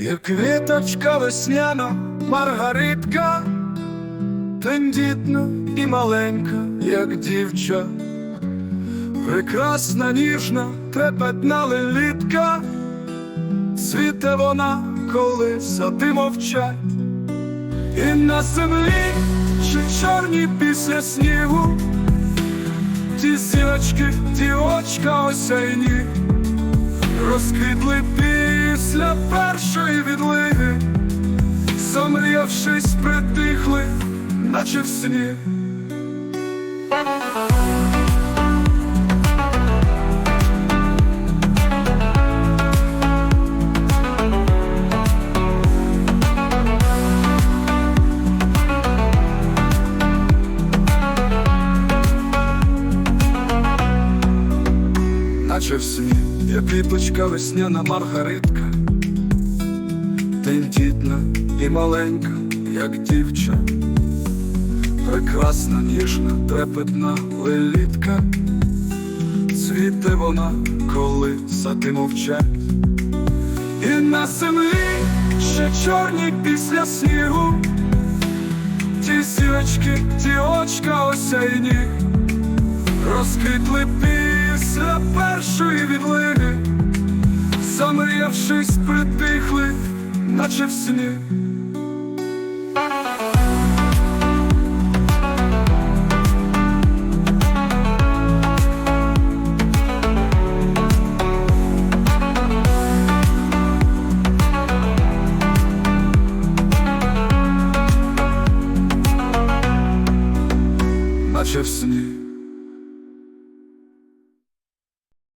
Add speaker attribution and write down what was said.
Speaker 1: Як квіточка весняна, маргаритка, тендітна і маленька, як дівча, прекрасна, ніжна, трепетна лелітка, цвіте вона, коли сади мовчать, і на землі ще чорні після снігу, ті сілочки, ті очка осяйні. Розквітли після Замріявшись, притихли, наче в сні. Наче в сні, як квіточка весняна маргаритка, тендітна маленька, як дівча, прекрасна, ніжна, трепетна лелітка, цвіте вона, коли сади мовчать, і на землі ще чорні після снігу, ті сірочки, ті очка осяйні. Розквітли після першої відлиги, Замріявшись, притихли, наче в сні. chips in.